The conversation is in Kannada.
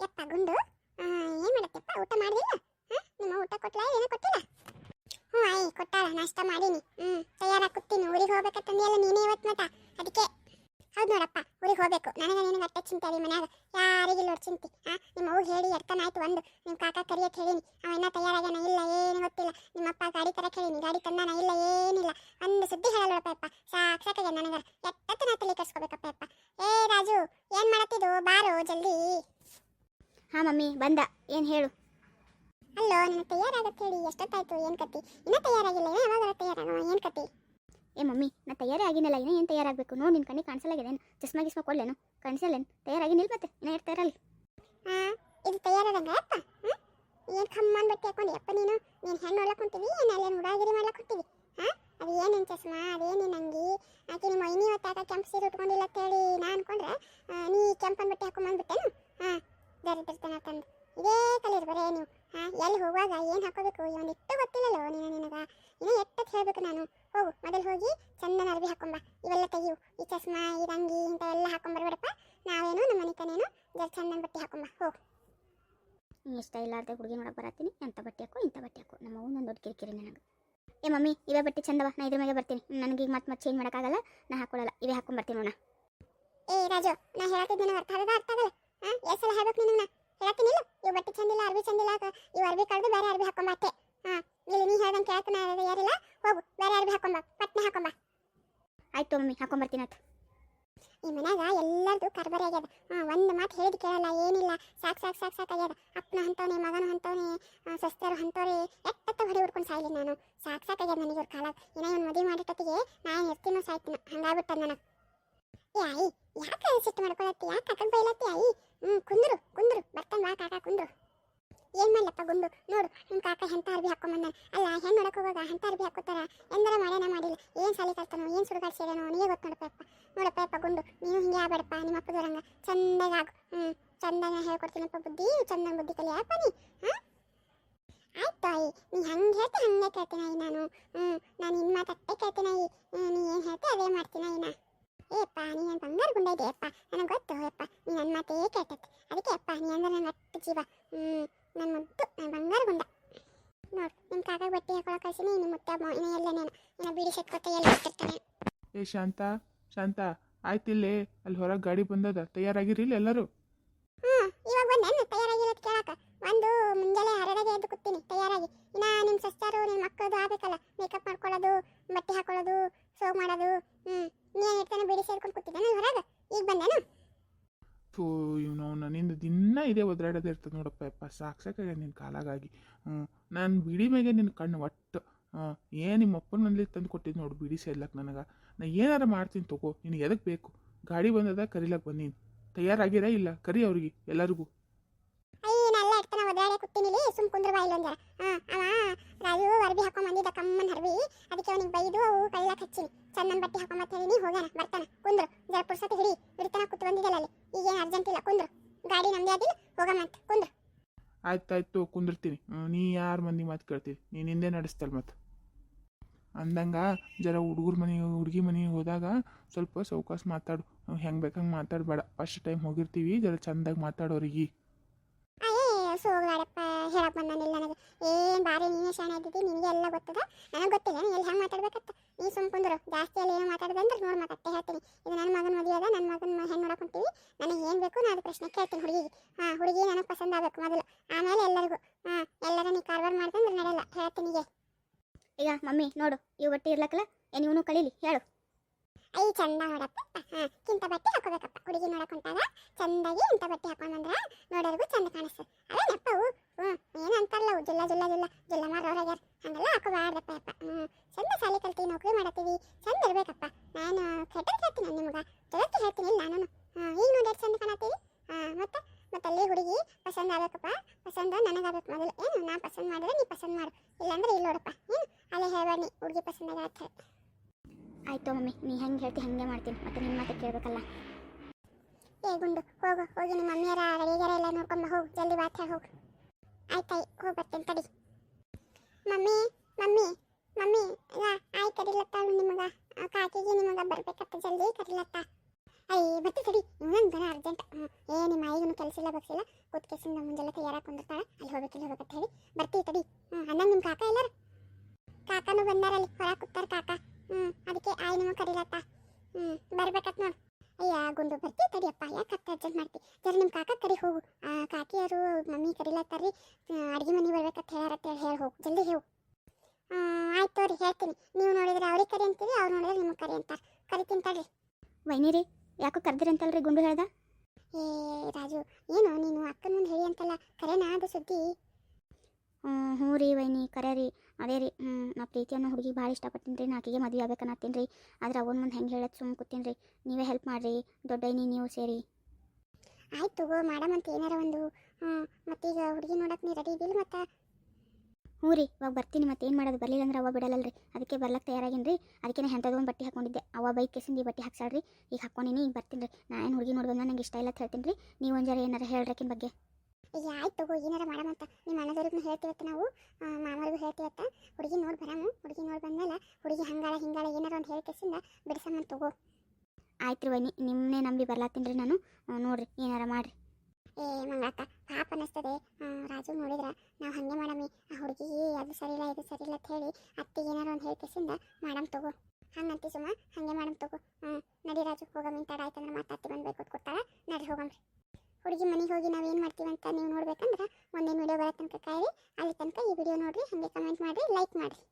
ಯಪ್ಪ ಗುಂಡು? ಏನು ಮಾಡತ್ತಪ್ಪ? ಊಟ ಮಾಡಿದಿಲ್ಲ ನಿಮ್ಮ ಊಟ ಕೊಟ್ಲ? ಏನೋ ಕೊಟ್ಟಿಲ್ಲ? ಹ್ಞೂ, ಆಯ್, ಕೊಟ್ಟಾಳ. ನಾಷ್ಟ ಮಾಡೀನಿ. ಹ್ಞೂ ತಯಾರಾಗಿ ಕೊಡ್ತೀನಿ ಊರಿಗೆ ಹೋಗ್ಬೇಕಂತಂದೆಲ್ಲ ನೀನೇ ಇವತ್ತು ಮಟ? ಅದಕ್ಕೆ. ಹೌದು ನೋಡಪ್ಪ, ಊರಿಗೆ ಹೋಗ್ಬೇಕು. ನನಗೆ ನಿನಗೆ ಅಟ್ಟೆ ಚಿಂತೆ ರೀ ಮನ್ಯಾಗ. ಯಾರಿಗಿಲ್ಲ ನೋಡಿ ಚಿಂತೆ? ಹಾಂ? ನಿಮ್ಮ ಅವ್ಗೆ ಹೇಳಿ ಅರ್ಥನ ಆಯ್ತು ಒಂದು. ನಿಮ್ಮ ಕಾಕ ಕರಿಯಕ್ಕೆ ಹೇಳೀನಿ. ಅವ ಇನ್ನೂ ತಯಾರಾಗ್ಯಾನ ಇಲ್ಲ, ಏನು ಗೊತ್ತಿಲ್ಲ. ನಿಮ್ಮಪ್ಪ ಗಾಡಿ ತರಕ್ಕೆ ಹೇಳೀನಿ. ಗಾಡಿ ತಂದಾನ ಇಲ್ಲ, ಏನಿಲ್ಲ. ಒಂದು ಸುದ್ದಿ ಹೇಳಲ್ಲ ಯಪ್ಪ ಸಾಕು ಸಾಕಾಗ್ಯ ನನಗೆ ಎಟ್ಟತ್ತು ನಾ ತಲೆ ಕೆಡ್ಸ್ಕೊಬೇಕಪ್ಪ ಯಪ್ಪ ಏ ರಾಜು ಏನು ಮಾಡತ್ತಿದ್ದು ಬಾರೋ ಜಲ್ದಿ ಹಾಂ ಮಮ್ಮಿ ಬಂದ. ಏನು ಹೇಳು? ಅಲ್ಲೋ ನಿನ್ನ ತಯಾರಾಗತ್ತೆ ಹೇಳಿ ಎಷ್ಟೊತ್ತಾಯ್ತು? ಏನು ಕತ್ತಿ? ಇನ್ನೂ ತಯಾರಾಗಿಲ್ಲ ಏನೋ ಯಾವಾಗ ತಯಾರಾಗ? ಏನು ಕತ್ತಿ? ಏ ಮಮ್ಮಿ ನಾ ತಯಾರೇ ಆಗಿನಲ್ಲ ಇನ್ನೂ ಏನು ತಯಾರಾಗಬೇಕು? ನೋಡಿ ನಿನ್ನ ಕಣ್ಣಿಗೆ ಕಾಣಿಸಲಾಗಿದೇನು ಚಸ್ಮಾ ಗಿಸ್ಮಾ ಕೊಡ್ಲೇನು? ಕಾಣಿಸಲ್ಲೇನು? ತಯಾರಾಗಿನಿಲ್ಲ ಮತ್ತೆ ಇನ್ನೂ ಇರಲ್ಲ ಹಾಂ ಇದು ತಯಾರಾದಂಗ ಅಪ್ಪ ಏನು ಖಮ್ಮನ್ ಬಟ್ಟೆ ಹಾಕೊಂಡು? ಯಪ್ಪ ನೀನು ನೀನು ಹೆಣ್ಣು ಒಳಗೆ ಕುಂತೀವಿ ಏನು ಅಲ್ಲೇನು ಉಡಾಗಿರಿ ಮಾಡ್ಲಕ್ಕೆ ಕುಂತೀವಿ ಹಾಂ? ಅದು ಏನೇನು ಚಸ್ಮಾ ಅದೇನೇನು ಅಂಗಿ? ಆಕೆ ನಿಮ್ಮ ಮೈನಿ ಹೊತ್ತಾಗ ಕೆಂಪು ಸೀರೆ ಉಟ್ಕೊಂಡಿಲ್ಲ ಅಂತೇಳಿ ನಾ ಅನ್ಕೊಂಡ್ರೆ ನೀ ಕೆಂಪನ್ ಬಟ್ಟೆ ಹಾಕೊಂಬಂದ್ಬಿಟ್ಟೇನು ಹಾಂ ದರಿದ್ರತನ ತಂದು ಇದೇ ಕಲೀರಿ ಬರೇ ನೀವು ಹಾಂ ಎಲ್ಲಿ ಹೋಗುವಾಗ ಏನು ಹಾಕೋಬೇಕು? ಇವನಿಟ್ಟು ಗೊತ್ತಿಲ್ಲಲ್ಲೋ ನೀನು ನಿನಗೆ. ಇನ್ನೂ ಎಟ್ಟತ್ತು ಹೇಳಬೇಕು ನಾನು? ಹೋಗು ಮೊದಲು ಹೋಗಿ ಚಂದನ ಅರ್ಬಿ ಹಾಕೊಂಬ. ಇವೆಲ್ಲ ತೆಗಿಯು. ಈ ಚಸ್ಮಾ ಈ ರಂಗಿ ಇಂಥ ಎಲ್ಲ ಹಾಕೊಂಬರ್ಬೇಡಪ್ಪ ನಾವೇನು ನಮ್ಮ ಮನೆತನೇನು ಜರ್ ಚಂದನ ಬಟ್ಟೆ ಹಾಕೊಂಬ. ಹೋಗು. ಇಷ್ಟ ಇಲ್ಲಾರ್ದೆ ಹುಡುಗಿ ನೋಡಕ್ಕೆ ಬರತ್ತೀನಿ ಎಂಥ ಬಟ್ಟೆ ಹಾಕು ಇಂಥ ಬಟ್ಟೆ ಹಾಕು. ನಮ್ಮ ಅವ್ನು ಒಂದು ದೊಡ್ಡ ಕಿರಿಕಿರಿ ನನಗೆ. ಏ ಮಮ್ಮಿ ಇವೇ ಬಟ್ಟೆ ಚಂದವ ನಾ ಇದ್ರ ಮೇಲೆ ಬರ್ತೀನಿ. ನನಗೆ ಈಗ ಮತ್ತೆ ಮತ್ತೆ ಚೇಂಜ್ ಮಾಡೋಕ್ಕಾಗಲ್ಲ. ನಾ ಹಾಕೊಳ್ಳಲ್ಲ ಇವೇ ಹಾಕೊಂಬರ್ತೀನಿ ನೋಣ ಏ ರಾಜು ನಾ ಹೇಳ್ತಿದ್ದೇನೆ ಅರ್ಥ ಆಗದ? ಅರ್ಥ ಆಗಲ್ಲ. ಹಾಂ ಎಷ್ಟು ಸಲ ಹೇಳ್ಬೇಕು ನಿನಗೆ ನಾ? ಹೇಳತ್ತೀನಿಲ್ಲ ಇವು ಬಟ್ಟೆ ಚಂದಿಲ್ಲ ಅರ್ಬಿ ಚಂದಿಲ್ಲ ಈ ಇವು ಅರ್ಬಿ ಕಳೆದು ಬೇರೆ ಅರ್ಬಿ ಬಾತೆ ಹಾ ಇಲ್ಲಿ ನೀ ಹೇಳ್ದಂಗೆ ಕೇಳ್ತಾನ ಯಾರಿಲ್ಲ. ಹೋಗು ಬೇರೆ ಅರ್ಬಿ ಹಾಕೊಂಬ ಪಟ್ನೆ ಹಾಕೊಂಬ ಆಯ್ತು ಮಮ್ಮಿ ಹಾಕೊಂಬರ್ತೀನಿ ಆಯ್ತು. ಈ ಮನ್ಯಾಗ ಎಲ್ಲರದು ಕರ್ಬರಿ ಆಗ್ಯದ. ಹಾ ಒಂದು ಮಾತು ಹೇಳಿದ್ ಕೇಳಲ್ಲ ಏನಿಲ್ಲ. ಸಾಕ್ ಸಾಕು ಸಾಕ್ ಸಾಕ್ ಆಗ್ಯದ. ಅಪ್ಪನ ಅಂತವನೇ ಮಗನ ಅಂತವನೇ ಸ್ವಸ್ಥರು ಅಂತವ್ರೆ ಎತ್ತ ಹೊಡಿ ಹುಡ್ಕೊಂಡು ಸಾಯ್ಲಿ ನಾನು. ಸಾಕ್ ಸಾಕ್ ಆಗ್ಯದ ನನಗೆ ಇವ್ರ ಕಾಲ ಏನೋ ಇವ್ನು ಮದುವೆ ಮಾಡಿಟ್ಟತ್ತಿಗೆ ನಾನು ಇರ್ತೀನೋ ಸಾಯ್ತೀನ ಹಂಗಾಗ್ಬಿಟ್ಟದ ನನಗೆ. ಆಯಿ, ಯಾಕೆ ಸಿಟ್ಟು ಮಾಡ್ಕೊಳತ್ತಿ ಯಾಕೆ ಕಾಕಗೆ ಬೈಲತ್ತಿ ಆಯಿ? ಹ್ಞೂ ಕುಂದ್ರು ಕುಂದ್ರು. ಬರ್ತಾನೆ ಬಾ ಕಾಕ, ಕುಂದ್ರು. ಏನ್ ಮಾಡ್ಲಪ್ಪ ಗುಂಡು? ನೋಡು ನಿಮ್ಮ ಕಾಕ ಎಂಥ ಅರ್ಬಿ ಹಾಕೊಂಬಂದ ಅಲ್ಲ ಹೆಣ್ಣು ನೋಡಕ್ಕೆ ಹೋಗುವಾಗ ಎಂಥ ಅರ್ಬಿ ಹಾಕೋತಾರ? ಎಂದರ ಮಾಡ್ಯಾನ ಮಾಡಿಲ್ಲ. ಏನ್ ಸಾಲಿ ಕಲ್ತಾನೋ, ಏನ್ ಸುಡುಗಾಡ್ ಸೇಡನೋ ನೀವೇ ಗೊತ್ತು ನೋಡಪ್ಪ ನೋಡಪ್ಪ ಗುಂಡು, ನೀನು ಹಿಂಗೆ ಆಗ್ಬೇಡಪ್ಪ, ನಿಮ್ಮ ಅಪ್ಪದವ್ರಂಗ ಚಂದಾಗ ಆಗು. ಹ್ಞೂ ಚಂದಾಗ ಹೇಳ್ಕೊಡ್ತೀನಪ್ಪ ಬುದ್ಧಿ ಚಂದಾಗ ಬುದ್ಧಿ ಕಲಿಯಪ್ಪ ನೀ. ಹಾಂ? ಆಯ್ತು, ಆಯಿ. ನೀ ಹಂಗೆ ಹೇಳ್ತಿ, ಹಂಗೆ ಕೇಳ್ತೀನಿ ನಾನು. ಹ್ಞೂ ನಾನು ಇನ್ನು ಮಾತಟ್ಟೆ ಕೇಳ್ತೀನಿ ನೀ ಏನು ಹೇಳ್ತಿ, ಅದೇ ಮಾಡ್ತೀನಿ ನಾ ಏಪ್ಪ ನೀ ನನ್ನ ಬಂಗಾರ ಗುಂಡ ಇದೆ ಅಪ್ಪ ನನಗೆ ಗೊತ್ತು ಅಪ್ಪ ನೀ ನನ್ನ ಮಾತೇ ಆಟತ್ತೆ ಅದಕ್ಕೆ ಅಪ್ಪ ನೀ ಅಂದ್ರೆ ನನ್ನ ಅಟ್ಟು ಜೀವ. ಹ್ಞೂ ನನ್ನ ಮುದ್ದು ನನ್ನ ಬಂಗಾರ ಗುಂಡ. ನೋಡು ನಿಮ್ಮ ಕಾಕ ಬಟ್ಟೆ ಹಾಕೊಳಕ್ಕೆ ಕಳ್ಸಿನಿ ನಿಮ್ಮ ಮುತ್ತ ಇನ್ನ ಎಲ್ಲ ನಾನು ಇನ್ನು ಬಿಡಿ ಸೆಟ್ಕೊತ ಎಲ್ಲ ಇಟ್ಟಿರ್ತಾನೆ ಏ ಶಾಂತ ಶಾಂತ ಆಯ್ತಿಲ್ಲೇ ಅಲ್ಲಿ ಹೊರಗೆ ಗಾಡಿ ಬಂದದ. ತಯಾರಾಗಿರಿಲ್ಲ ಎಲ್ಲರೂ. ಹ್ಞೂ ಇವಾಗ ಬಂದೇನು ತಯಾರಾಗಿರೋದು ಕೇಳಕ್ಕೆ. ಒಂದು ಮುಂಜಾನೆ ಹರಡಗೆ ಎದ್ದು ಕೂತೀನಿ. ತಯಾರಾಗಿ. ಇನ್ನ ನಿಮ್ಮ ಸಸ್ತಾರು ನಿಮ್ಮ ಮಕ್ಕಳದು ಆಗಬೇಕಲ್ಲ. ಮೇಕಪ್ ಮಾಡ್ಕೊಳ್ಳೋದು ಬಟ್ಟೆ ಹಾಕೊಳ್ಳೋದು ಸೋ ಮಾಡೋದು. ಹ್ಞೂ ನೀನು ಇರ್ತಾನೆ ಬಿಡಿ ಸೇರ್ಕೊಂಡು ಕೂತಿದ್ದಾನೆ ಹೊರಗೆ? ಈಗ ಬಂದೇನು? ಥೂ ಇವನು ನಿಂದು ದಿನ ಇದೇ ಒದ್ರಾಡೋದೇ ಇರ್ತದೆ ನೋಡಪ್ಪ ಯಪ್ಪ ಸಾಕು ಸಾಕಾಗ ನಿನ್ನ ಕಾಲಾಗಾಗಿ. ಹ್ಞೂ ನಾನು ಬಿಡಿ ಮೇಲೆ ನಿನ್ನ ಕಣ್ಣು ಒಟ್ಟು. ಏನು ನಿಮ್ಮ ಅಪ್ಪನ ಮನೇಲಿ ತಂದು ಕೊಟ್ಟಿದ್ದು ನೋಡು ಬಿಡಿ ಸೇರ್ಲಕ್ಕೆ ನನಗೆ. ನಾ ಏನಾರ ಮಾಡ್ತೀನಿ ತಗೋ ನಿನಗೆ ಎದಕ್ಕೆ ಬೇಕು? ಗಾಡಿ ಬಂದದ ಕರಿಲಕ್ಕೆ ಬಂದೀನಿ. ತಯಾರಾಗಿರ ಇಲ್ಲ? ಕರಿ ಅವ್ರಿಗೆ ಎಲ್ಲರಿಗೂ. ಅಯ್ಯನೆಲ್ಲ ಇರ್ತಾನೆ ಒದ್ರಾಡೇ ಕೂತಿನಿಲಿ ಸುಮ್ ಕುಂದ್ರ ಬಾ ಹಾಂ ಹಾಂ ಹಾ ಅವ ರಾಜು ಅರ್ಬಿ ಹಾಕೊಂಡ್ ಬಂದಿದ್ದ ಕಮ್ಮನ್ ಅರ್ಬಿ ಅದಕ್ಕೆ ಅವನಿಗೆ ಬೈದು ಅವು ಕಳ್ಳಕ್ ಹಚ್ಚಿನಿ. ಚಂದನ್ ಬಟ್ಟೆ ಹಾಕೊಂಡ್ ಮತ್ತೆ ಹೇಳಿ ಹೋಗ್ಯಾನ, ಬರ್ತಾನ, ಕುಂದ್ರು. ಜರ ಪುರ್ಸತಿ ಹಿಡಿ, ಬಿಡ್ತಾನ ಬಂದಿದ್ದಲ್ಲ ಅಲ್ಲಿ. ಈಗೇನು ಅರ್ಜೆಂಟ್ ಇಲ್ಲ, ಕುಂದ್ರು. ಗಾಡಿ ನಮ್ದೇ ಅದಿಲ್ಲ ಹೋಗಮಂತ ಕುಂದ್ರು. ಆಯ್ತಾಯ್ತು, ಕುಂದಿರ್ತೀನಿ. ನೀ ಯಾರು ಮಂದಿ ಮಾತು ಕೇಳ್ತೀವಿ? ನೀ ಹಿಂದೆ ನಡೆಸ್ತಲ್ ಮತ್ತು ಅಂದಂಗ ಜರ ಹುಡುಗರ ಮನೆ, ಹುಡುಗಿ ಮನೆಗೆ ಹೋದಾಗ ಸ್ವಲ್ಪ ಸೌಕಾಸ್ ಮಾತಾಡು. ಹೆಂಗೆ ಬೇಕಂಗೆ ಮಾತಾಡಬೇಡ. ಫಸ್ಟ್ ಟೈಮ್ ಹೋಗಿರ್ತೀವಿ, ಜರ ಚಂದಾಗಿ ಮಾತಾಡೋರಿಗೆ. ನಾನು ಬಂದಾನಿಲ್ಲ ನನಗೆ? ಏನ್ ಬಾರಿ ನೀನೇ ಶಾಣೆ ಇದ್ದಿದ್ದಿ ನಿನಗೆ ಎಲ್ಲ ಗೊತ್ತದ? ನನಗೆ ಗೊತ್ತಿಲ್ಲ. ನೀನು ಎಲ್ಲಿ ಹೆಂಗೆ ಮಾತಾಡ್ಬೇಕತ್ತ ನೀ ಸುಮ್ ಕುಂದ್ರು. ಜಾಸ್ತಿ ಅಲ್ಲಿ ಏನೋ ಮಾತಾಡಿದೆ ಅಂದ್ರೆ ನೋಡಿ ಮಾತಾಡ್ತೆ ಹೇಳ್ತೀನಿ. ಇದು ನನ್ನ ಮಗನ ಮದುವೆ ಅದ ನನ್ನ ಮಗನ ಹೆಣ್ಣು ನೋಡಕ್ ಹೊಂಟೀವಿ. ನನಗೆ ಏನು ಬೇಕು ನಾನು ಪ್ರಶ್ನೆ ಕೇಳ್ತೀನಿ ಹುಡುಗಿಗೆ. ಹಾಂ, ಹುಡುಗಿ ನನಗೆ ಪಸಂದ ಆಗಬೇಕು ಮೊದಲು. ಆಮೇಲೆ ಎಲ್ಲರಿಗೂ. ಹಾಂ, ಎಲ್ಲರೂ ನೀ ಕಾರ್ಬಾರ್ ಮಾಡ್ತಂದ್ರೆ ನಡೆಯಲ್ಲ ಹೇಳ್ತೀನಿ ಈಗ ಮಮ್ಮಿ ನೋಡು ಇವು ಬಟ್ಟೆ ಇರ್ಲಕ್ಕಲ್ಲ ಏನು ಇವನು ಕಲೀಲಿ ಹೇಳು. ಐ ಚಂದ ನೋಡಪ್ಪ. ಹಾ ಇಂಥ ಬಟ್ಟೆ ಹಾಕೋಬೇಕಪ್ಪ. ಹುಡುಗಿ ನೋಡಕ್ ಹೊಂಟಾಗ ಚಂದಾಗಿ ಇಂಥ ಬಟ್ಟೆ ಹಾಕೊಂಡ್ರೆ ನೋಡೋರ್ಗು ಚಂದ ಕಾಣಿಸ್ತದೆ ಅದೇ ನೆಪ್ಪವು ಹ್ಞೂ ಏನು ಅಂತಾರಲ್ಲ ಜಿಲ್ಲ, ಜುಲ್ಲ ಜುಲ್ಲ. ಜುಲ್ಲ ಮಾರೋರಾಗ್ಯಾರ ಹಂಗೆಲ್ಲ ಹಾಕೋಬಾರ್ದಪ್ಪ ಅಪ್ಪ ಚಂದ ಸಾಲಿ ಕಲ್ತಿ, ನೌಕರಿ ಮಾಡತ್ತೀವಿ. ಚಂದ ಇರ್ಬೇಕಪ್ಪ. ನಾನು ಕೆಟ್ಟದ್ದು ಹೇಳ್ತೀನಿ ನಿಮ್ಗೆ. ಜಗತ್ತಿ ಹೇಳ್ತೀನಿ ಇಲ್ಲ ನಾನು. ಈಗ ನೋಡಿ ಚಂದ ಕಾಣತ್ತೀವಿ. ಹಾಂ, ಮತ್ತೆ? ಮತ್ತೆ ಅಲ್ಲಿ ಹುಡುಗಿ ಪಸಂದ ಆಗಬೇಕಪ್ಪ. ಪಸಂದ ನನಗಾಗಬೇಕು ಮೊದಲು. ಏನು ನಾ ಪಸಂದ್ ಮಾಡಿದ್ರೆ ನೀ ಪಸಂದ್ ಮಾಡು. ಇಲ್ಲಾಂದ್ರೆ ಇಲ್ಲಿ ನೋಡಪ್ಪ. ಏನು? ಅಲ್ಲೇ ಹೇಳ್ಬೇಡ ನೀ. ಹುಡುಗಿ ಪಸಂದಾಗ ಅಂತ ಆಯ್ತು ಮಮ್ಮಿ, ನೀ ಹೆಂಗೆ ಹೇಳ್ತಿ ಹಾಗೆ ಮಾಡ್ತೀನಿ. ಮತ್ತೆ ನಿಮ್ಮ ಮಾತು ಕೇಳಬೇಕಲ್ಲ. ಏ ಗುಂಡು, ಹೋಗು, ಹೋಗಿ, ನಿಮ್ಮ ಮಮ್ಮಿಯರ ಅಡಿಗೆರ ಎಲ್ಲ ನೋಡ್ಕೊಂಡು ಹೋಗು, ಜಲ್ದಿ ಬಾತ್ ಹೋಗು. ಆಯ್ತಾಯ್ ಹೋಗಿ ಬರ್ತೇನೆ, ತಡಿ. ಮಮ್ಮಿ ಮಮ್ಮಿ ಮಮ್ಮಿ ಆಯ್ತು ಕರಿಲತ್ತ ನಿಮಗೆ. ಕಾಕಿಗೆ ನಿಮಗೆ ಬರ್ಬೇಕತ್ತ, ಜಲ್ದಿ ಕರಿಲತ್ತ. ಅಯ್ಯ ಮತ್ತೆ ತಡಿ. ಇನ್ನೊಂದು ಬರ ಅರ್ಜೆಂಟ್ ಏ, ನಿಮ್ಮ ಆಯಿಗೂ ಕೆಲಸ ಇಲ್ಲ ಬಗ್ಸಿಲ್ಲ ಕೂತ್ಕೆಸಿಂದ ಮುಂಜಾನೆ ತಯಾರಾಗಿ ಕುಂದಿರ್ತಾಳೆ. ಅಲ್ಲಿ ಹೋಗಬೇಕಿಲ್ಲ ಹೋಗ್ಬೇಕಂತ ಹೇಳಿ. ಬರ್ತೀವಿ, ತಡಿ. ಹ್ಞೂ ಅನ್ನಂಗೆ ನಿಮ್ಮ ಕಾಕ ಎಲ್ಲಾರು? ಕಾಕನೂ ಬಂದಾರಲ್ಲಿ ಹೊರ ಕೂತಾರ ಕಾಕ. ಹ್ಞೂ ಅದಕ್ಕೆ ಆಯಿ ನಿಮಗೆ ಕರೀಲತ್ತ? ಹ್ಞೂ ಬರ್ಬೇಕತ್ ನೋಡು. ಅಯ್ಯ ಗುಂಡು ಬರ್ತಿ ತಡಿಯಪ್ಪ ಯಾಕೆ ಅಷ್ಟು ಅರ್ಜೆಂಟ್ ಮಾಡ್ತಿ? ಜರ ನಿಮ್ಮ ಕಾಕ ಕರಿ ಹೋಗು. ಆ, ಕಾಕಿಯವರು ಮಮ್ಮಿ ಕರೀಲತ್ತಾರ್ರಿ. ಅಡುಗೆ ಮನೆ ಬರ್ಬೇಕಂತ ಹೇಳಾರತ್ತ ಹೇಳಿ ಹೋಗು. ಜಲ್ದಿ ಹೇಳು. ಆಯ್ತು ತೋರಿ ಹೇಳ್ತೀನಿ. ನೀವು ನೋಡಿದ್ರೆ ಅವ್ರಿಗೆ ಕರಿ ಅಂತೀರಿ ಅವ್ರು ನೋಡಿದ್ರೆ ನಿಮಗೆ ಕರಿ ಅಂತಾರೆ. ಕರಿತೀನಿ ತಡ್ರಿ. ವೈನಿ ರೀ ಯಾಕೋ ಕರ್ದಿರಂತಲ್ರಿ ಗುಂಡು ಹೇಳ್ದ ಏ ರಾಜು ಏನು ನೀನು ಅಕ್ಕನ ಮುಂದೆ ಹೇಳಿ ಅಂತಲ್ಲ? ಕರೆನಾ ಅದು ಸುದ್ದಿ? ಹ್ಞೂ ರೀ ವೈನಿ ಕರೆ ರೀ. ಅದೇ ರೀ ಹ್ಞೂ ನಾ ಪ್ರೀತಿ ಅನ್ನೋ ಹುಡುಗಿ ಭಾಳ ಇಷ್ಟಪಡ್ತೀನಿ ರೀ. ನಾಕಿಗೆ ಮದುವೆ ಆಗ್ಬೇಕನ್ನತ್ತೀನಿ ರೀ. ಆದ್ರೆ ಅವನ ಮುಂದೆ ಹೆಂಗೆ ಹೇಳೋದು ಸುಮ್ಮ ಕೂತೀನಿ ರೀ. ನೀವೇ ಹೆಲ್ಪ್ ಮಾಡಿರಿ. ದೊಡ್ಡೈನಿ ನೀವು ಸೇರಿ. ಆಯ್ತು ತಗೋ ಅಂತ ಏನಾರ ಒಂದು. ಹ್ಞೂ ಮತ್ತೀಗ ಹುಡುಗಿ ನೋಡಕ್ಕೆ ನೀ ರೆಡಿ ಇದ್ದಿಲ್ಲ ಮತ್ತೆ? ಹ್ಞೂ ರೀ ಇವಾಗ ಬರ್ತೀನಿ ಮತ್ತೆ ಏನು ಮಾಡೋದು ಬರಲಿಲ್ಲ ಅಂದ್ರೆ ಅವ ರೀ. ಅದಕ್ಕೆ ಬರ್ಲಕ್ಕೆ ತಯಾರಾಗಿನ್ರಿ ರೀ. ಅದಕ್ಕೆ ನಾ ಒಂದು ಬಟ್ಟೆ ಹಾಕೊಂಡಿದ್ದೆ. ಅವ ಬೈಕ್ ಕೇಸಿಂದ ಈ ಬಟ್ಟೆ ಹಾಕ್ಸಾಳ್ರಿ ಈಗ ಹಾಕ್ಕೊಂಡಿನಿ ಈಗ ಬರ್ತೀನಿ ರೀ. ನಾ ಏನು ಹುಡುಗಿ ನೋಡಿ ಬಂದ ನಂಗೆ ಇಷ್ಟ ಇಲ್ಲ ಅಂತ ಹೇಳ್ತೀನಿ ರೀ. ನೀವು ಒಂದು ಜರ ಏನಾರ ಹೇಳ್ರಕಿನ ಬಗ್ಗೆ. ಈಗ ಆಯ್ತು ತಗೋ ಏನಾರ ಮಾಡಮಂತ ನಿಮ್ಮ ಅಣ್ಣದವ್ರಿಗೂ ಹೇಳ್ತೀವತ್ತ ನಾವು. ಮಾಮರಿಗೂ ಹೇಳ್ತೀವತ್ತ ಹುಡುಗಿ ನೋಡಿ ಬರಾಮು ಹುಡುಗಿ ನೋಡಿ ಬಂದ್ಮೇಲೆ ಹುಡುಗಿ ಹಂಗಾಳ ಹಿಂಗಾಳ ಏನಾರ ಒಂದು ಹೇಳ್ಕೇಸಿಂದ ಬಿಡಿಸಮ್ಮಂತ ತಗೋ. ಆಯ್ತು ರೀ ವೈನಿ ನಿಮ್ಮನ್ನೇ ನಂಬಿ ಬರ್ಲಾತೀನಿ ರೀ ನಾನು. ನೋಡ್ರಿ ಏನಾರ ಮಾಡಿರಿ. ಏ ಮಂಗಳಕ್ಕ ಪಾಪ ಅನ್ನಿಸ್ತದೆ ರಾಜು ನೋಡಿದ್ರೆ ನಾವು ಹಂಗೆ ಮಾಡಮ್ಮಿ ಆ ಹುಡುಗಿ ಅದು ಸರಿ ಇಲ್ಲ ಇದು ಸರಿ ಇಲ್ಲ ಅಂತ ಹೇಳಿ ಅತ್ತಿಗೆ ಏನಾರ ಒಂದು ಹೇಳ್ಕೇಸಿಂದ ಮಾಡಮ್ ತಗೋ. ಹಂಗಂತಿ ಸುಮ್ಮ ಹಂಗೆ ಮಾಡಮ್ ತಗೋ. ಹ್ಞೂ ನಡಿ ರಾಜು ಹೋಗಮ್ ತಡ ಆಯ್ತಂದ್ರೆ ಮತ್ತೆ ಅತ್ತಿ ಬಂದು ಬೇಕು ಕೊಡ್ತಾಳೆ ನಡಿ ಹೋಗಮ್ರಿ ಹುಡುಗಿ ಮನೆಗೆ ಹೋಗಿ ನಾವು ಏನು ಮಾಡ್ತೀವಿ ಅಂತ ನೀವು ನೋಡ್ಬೇಕಂದ್ರೆ ಒಂದೇನು ವಿಡಿಯೋ ಬರೋ ತನಕ ಕಾಯಿರಿ. ಅಲ್ಲಿ ತನಕ ಈ ವಿಡಿಯೋ ನೋಡಿರಿ, ಹಾಗೆ ಕಮೆಂಟ್ ಮಾಡಿರಿ ಲೈಕ್ ಮಾಡಿರಿ.